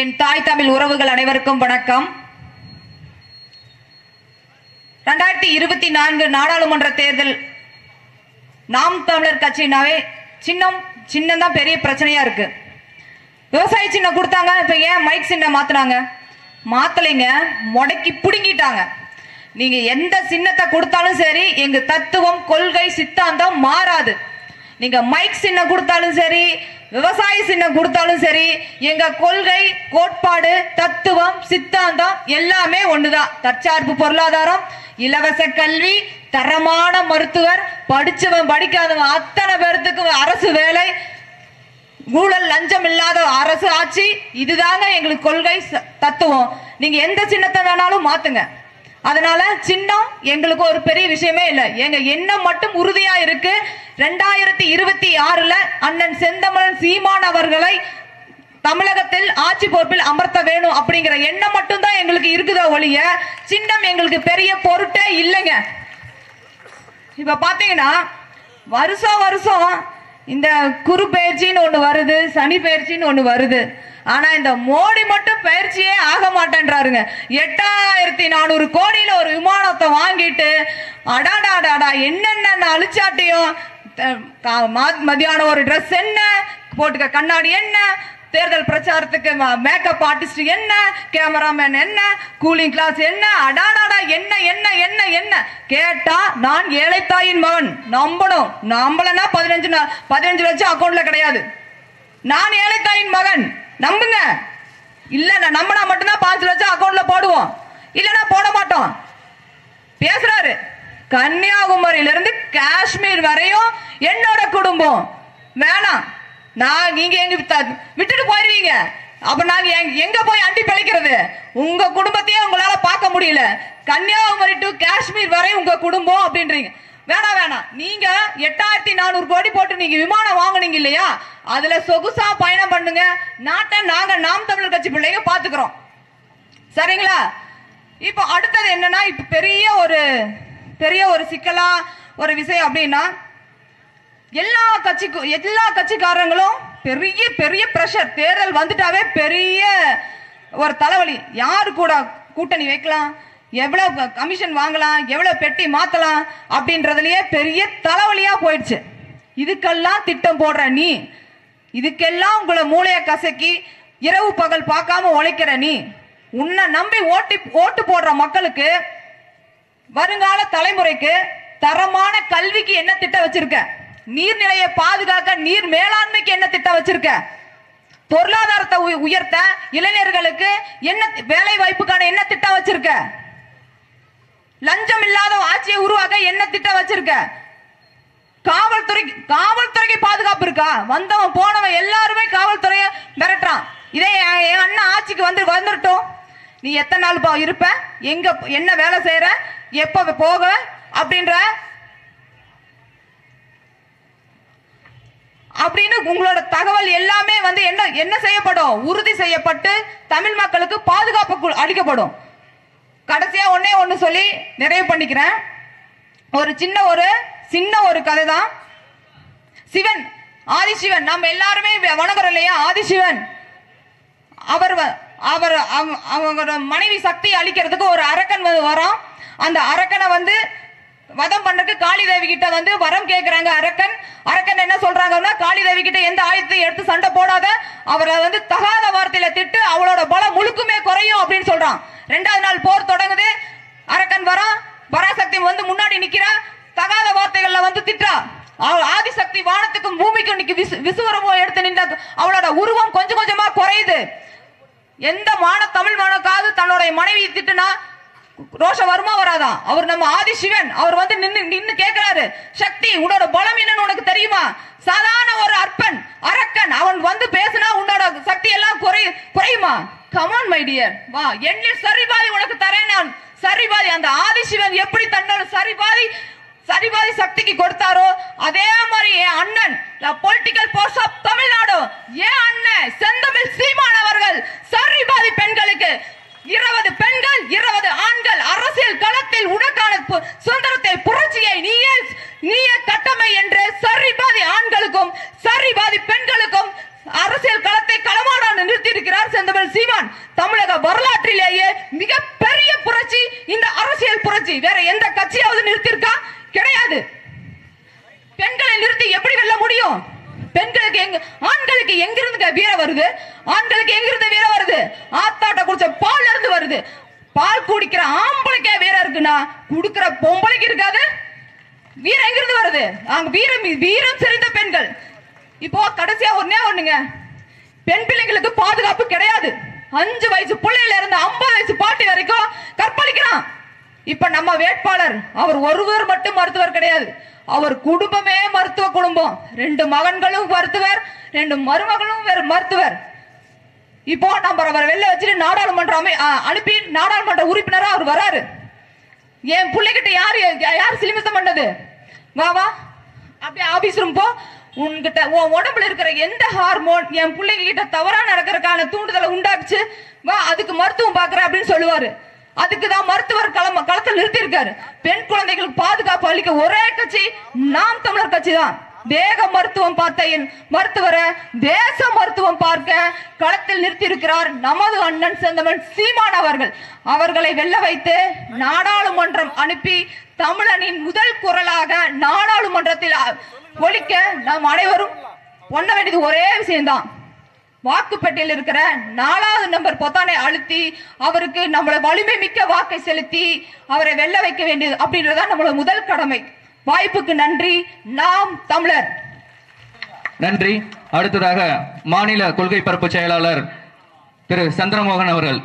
என் தாய் தமிழ் உறவுகள் அனைவருக்கும் வணக்கம். ரெண்டாயிரத்தி இருபத்தி நான்கு நாடாளுமன்ற தேர்தல் நாம் தமிழர் கட்சினாவே சின்னம் சின்னம் தான் பெரிய பிரச்சனையா இருக்கு. விவசாய சின்னம் கொடுத்தாங்க இப்ப ஏன் மைக் சின்னம் மாத்தினாங்க? மாத்தலைங்க முடக்கி புடுங்கிட்டாங்க. நீங்க எந்த சின்னத்தை கொடுத்தாலும் சரி எங்க தத்துவம் கொள்கை சித்தாந்தம் மாறாது. நீங்க மைக் சின்னம் கொடுத்தாலும் சரி விவசாய சின்னம் கொடுத்தாலும் சரி எங்க கொள்கை கோட்பாடு தத்துவம் சித்தாந்தம் எல்லாமே ஒண்ணுதான். தற்சார்பு பொருளாதாரம் இலவச கல்வி தரமான மருத்துவர் படிச்சவன் படிக்காதவன் அத்தனை பேர்த்துக்கும் அரசு வேலை ஊழல் லஞ்சம் இல்லாத அரசு ஆட்சி இதுதாங்க எங்களுக்கு கொள்கை தத்துவம். நீங்க எந்த சின்னத்தை வேணாலும் மாத்துங்க. அதனால சின்னம் எங்களுக்கு ஒரு பெரிய விஷயமே இல்லை. எங்க எண்ணம் மட்டும் உறுதியா இருக்கு. ரெண்டாயிரத்தி இருபத்தி ஆறுல அண்ணன் செந்தமலன் சீமான் அவர்களை தமிழகத்தில் ஆட்சி பொறுப்பில் அமர்த்த வேணும் அப்படிங்கிற எண்ணம் மட்டும்தான் எங்களுக்கு இருக்குதோ ஒழிய சின்னம் எங்களுக்கு பெரிய பொருட்டே இல்லைங்க. இப்ப பாத்தீங்கன்னா வருஷம் வருஷம் இந்த குரு பயிற்சின்னு ஒண்ணு வருது சனி பயிற்சின்னு ஒண்ணு வருது. ஆனா இந்த மோடி மட்டும் பயிற்சியே ஆக மாட்டேன்றாருங்க. எட்டாயிரத்தி நானூறு கோடியில ஒரு விமானத்தை வாங்கிட்டு அடாடாடாடா என்னென்ன அழிச்சாட்டியும் மதியானம் ஒரு ட்ரெஸ் என்ன போட்டுக்க கண்ணாடி என்ன தேர்தல் பிரச்சாரத்துக்கு மேக்கப் ஆர்டிஸ்ட் என்ன கேமராமேன் என்ன கூலிங் கிளாஸ் என்ன அடாடாடா என்ன என்ன என்ன என்ன. கேட்டா நான் ஏழைத்தாயின் மகன். நம்பணும். நம்பலன்னா பதினஞ்சு பதினஞ்சு லட்சம் அக்கௌண்ட்ல கிடையாது. நான் ஏழைத்தாயின் மகன். நம்புங்க. இல்லைண்ணா நான் நம்பினா மட்டும்தான் பாஞ்சு லட்சம் அக்கௌண்ட்ல போடுவோம். இல்லைன்னா போட மாட்டோம். பேசுறாரு. கன்னியாகுமரியிலிருந்து காஷ்மீர் வரையும் என்னோட குடும்பம். வேணாம். நான் நீங்க எங்க விட்டுட்டு போயிருவீங்க. அப்ப நாங்க எங்க- எங்க போய் அண்டி பிழைக்கிறது? உங்க குடும்பத்தையே உங்களால பார்க்க முடியல. கன்னியாகுமரி டு காஷ்மீர் வரை உங்க குடும்பம் அப்படின்றீங்க. வேணாம் வேணாம். நீங்க எட்டாயிரத்தி நானூறு கோடி போட்டு நீங்க விமானம் வாங்குனீங்க இல்லையா? அதுல சொகுசா பயணம் பண்ணுங்க. நாட்டை நாங்க நாம் தமிழர் கட்சி பிள்ளைங்க பாத்துக்கிறோம். சரிங்களா? இப்போ அடுத்தது என்னன்னா இப்ப பெரிய ஒரு பெரிய ஒரு சிக்கலா ஒரு விஷயம் அப்படின்னா எல்லா கட்சிக்கும் எல்லா கட்சிக்காரங்களும் பெரிய பெரிய பிரஷர் தேர்தல் வந்துட்டாவே பெரிய ஒரு தலைவலி. யாரு கூட கூட்டணி வைக்கலாம்? எவ்வளவு கமிஷன் வாங்கலாம் எவ்வளவு பெட்டி மாத்தலாம் அப்படின்றதுலயே பெரிய தலைவலியா போயிடுச்சு. இதுக்கெல்லாம் திட்டம் போடுற நீ இதுக்கெல்லாம் உங்களை மூளைய கசக்கி இரவு பகல் பார்க்காம உழைக்கிற நீ உன்னை நம்பி ஓட்டி ஓட்டு போடுற மக்களுக்கு வருங்கால தலைமுறைக்கு தரமான கல்விக்கு என்ன திட்டம் வச்சிருக்க? நீர்நிலையை பாதுகாக்க நீர் மேலாண்மைக்கு என்ன திட்டம் வச்சிருக்க? பொருளாதாரத்தை உயர்த்த இளைஞர்களுக்கு என்ன வேலை வாய்ப்புக்கான என்ன திட்டம் வச்சிருக்க? லஞ்சம் இல்லாத ஆட்சியை உருவாக்க என்ன திட்டம் வச்சிருக்க? காவல்துறை காவல்துறைக்கு பாதுகாப்பு இருக்கா? வந்தவன் போனவன் எல்லாருமே காவல்துறைய மிரட்டுறான். இதே என் அண்ணன் ஆட்சிக்கு வந்து வந்துட்டோம் நீ எத்தனை நாள் பா இருப்ப? எங்க என்ன வேலை செய்யற எப்ப போக அப்படின்ற அப்படின்னு உங்களோட தகவல் எல்லாமே வந்து என்ன என்ன செய்யப்படும்? உறுதி செய்யப்பட்டு தமிழ் மக்களுக்கு பாதுகாப்பு கு- அளிக்கப்படும். கடைசியா ஒன்றே ஒன்று சொல்லி நிறைவு பண்ணிக்கிறேன். ஒரு சின்ன ஒரு சின்ன ஒரு கதை தான் சிவன் ஆதிசிவன் நம்ம எல்லாருமே வணங்குறோம் இல்லையா? ஆதிசிவன். அவர் வ- அவர் அவ- அவங்களோட மனைவி சக்தி அளிக்கிறதுக்கு ஒரு அரக்கன் வந்து வரான். அந்த அரக்கனை வந்து வதம் பண்றதுக்கு காளி தேவி கிட்ட வந்து வரம் கேட்குறாங்க அரக்கன். அரக்கன் என்ன சொல்றாங்கன்னா காளி தேவி கிட்ட எந்த ஆயுதத்தையும் எடுத்து சண்டை போடாத. அவரை வந்து தகாத வார்த்தையில திட்டு அவளோட பலம் முழுக்குமே குறையும் அப்படின்னு சொல்றான். ரெண்டாவது நாள் போர் தொடங்குது. அரக்கன் வரான் பராசக்தி வந்து முன்னாடி நிக்கிறா தகாத வார்த்தைகள்ல வந்து திட்டா அவ ஆதிசக்தி வானத்துக்கும் பூமிக்கும் இன்னைக்கு விசு விசுவரமும் எடுத்து நின்ற அவளோட உருவம் கொஞ்சம் கொஞ்சமா குறையுது. எந்த மான தமிழ் மாணக்காவது தன்னுடைய மனைவி திட்டுனா ரோஷம் வருமா வராதா? அவர் நம்ம ஆதி சிவன் அவர் வந்து நின்னு நின்னு கேட்கிறாரு சக்தி உன்னோட பலம் என்னன்னு உனக்கு தெரியுமா? சாதாரண ஒரு அற்பன் அரக்கன் அவன் வந்து பேசினா உன்னோட சக்தி எல்லாம் குறை குறையுமா? கமான் மை டியர் வா எண்ணில் சரிபாதி உனக்கு தரேன் நான். சரிபாதி அந்த ஆதிசிவன் எப்படி தன்னோட சரிபாதி சரிபாதி சக்திக்கு கொடுத்தாரோ அதே மாதிரி என் அண்ணன் பொலிட்டிக்கல் போர்ஸ் ஆஃப் தமிழ்நாடு ஏன் அண்ணன் செந்தமிழ் சீமான் அவர்கள் சரிபாதி பெண்களுக்கு இருபது பெண்கள் இருபது ஆண்கள் அரசியல் களத்தில் உனக்கான சுதந்திரத்தை புரட்சியை நீயே நீயே கட்டமை என்று சரிபாதி ஆண்களுக்கும் சரிபாதி பெண்களுக்கும் அரசியல் கள சேர்ந்தவர் சீமான். தமிழக வரலாற்றிலேயே மிக பெரிய புரட்சி இந்த அரசியல் புரட்சி. வேற எந்த கட்சியாவது நிறுத்திருக்கா கிடையாது. பெண்களை நிறுத்தி எப்படி வெல்ல முடியும்? பெண்களுக்கு எங்க ஆண்களுக்கு எங்கிருந்து வீர வருது? ஆண்களுக்கு எங்கிருந்து வீர வருது? ஆத்தாட்ட குடிச்ச பால் இருந்து வருது. பால் குடிக்கிற ஆம்பளைக்கே வீரம் இருக்குன்னா குடுக்கிற பொம்பளைக்கு இருக்காது. வீரம் எங்கிருந்து வருது? அவங்க வீரம் வீரம் சரிந்த பெண்கள். இப்போ கடைசியா ஒன்னே ஒண்ணுங்க. பெண் பிள்ளைங்களுக்கு பாதுகாப்பு கிடையாது. அஞ்சு வயசு பிள்ளையில இருந்து ஐம்பது வயசு பாட்டி வரைக்கும் கற்பழிக்கிறான். இப்ப நம்ம வேட்பாளர் அவர் ஒருவர் மட்டும் மருத்துவர் கிடையாது. அவர் குடும்பமே மருத்துவ குடும்பம். ரெண்டு மகன்களும் மருத்துவர் ரெண்டு மருமகளும் வேறு மருத்துவர். இப்போ நம்ம அவரை வெளில வச்சுட்டு நாடாளுமன்ற அமை அனுப்பி நாடாளுமன்ற உறுப்பினரா அவர் வராரு. என் பிள்ளைகிட்ட யார் யார் சிலிமிசம் பண்ணது? வா வா. அப்படியே ஆபீஸ் ரூம் போ. உன்கிட்ட உன் உடம்புல இருக்கிற எந்த ஹார்மோன் என் பிள்ளைங்க கிட்ட தவறா நடக்கிறதுக்கான தூண்டுதலை உண்டாக்குச்சு? வா அதுக்கு மருத்துவம் பாக்குற அப்படின்னு சொல்லுவாரு. அதுக்கு தான் மருத்துவர் களம் களத்தில் நிறுத்தி இருக்காரு பெண் குழந்தைகளுக்கு பாதுகாப்பு அளிக்க ஒரே கட்சி நாம் தமிழர் கட்சி தான். தேக மருத்துவம் பார்த்த என் மருத்துவரை தேச மருத்துவம் பார்க்க களத்தில் நிறுத்தி இருக்கிறார் நமது அண்ணன் செந்தமன் சீமான் அவர்கள். அவர்களை வெல்ல வைத்து நாடாளுமன்றம் அனுப்பி தமிழனின் முதல் குரலாக நான் சட்டமன்றத்தில் ஒழிக்க நாம் அனைவரும் பண்ண வேண்டியது ஒரே விஷயம்தான். வாக்குப்பட்டியில் இருக்கிற நாலாவது நம்பர் பொத்தானை அழுத்தி அவருக்கு நம்மள வலிமை மிக்க வாக்கை செலுத்தி அவரை வெல்ல வைக்க வேண்டியது அப்படின்றதுதான் நம்மளோட முதல் கடமை. வாய்ப்புக்கு நன்றி. நாம் தமிழர். நன்றி. அடுத்ததாக மாநில கொள்கை பரப்பு செயலாளர் திரு சந்திரமோகன் அவர்கள்.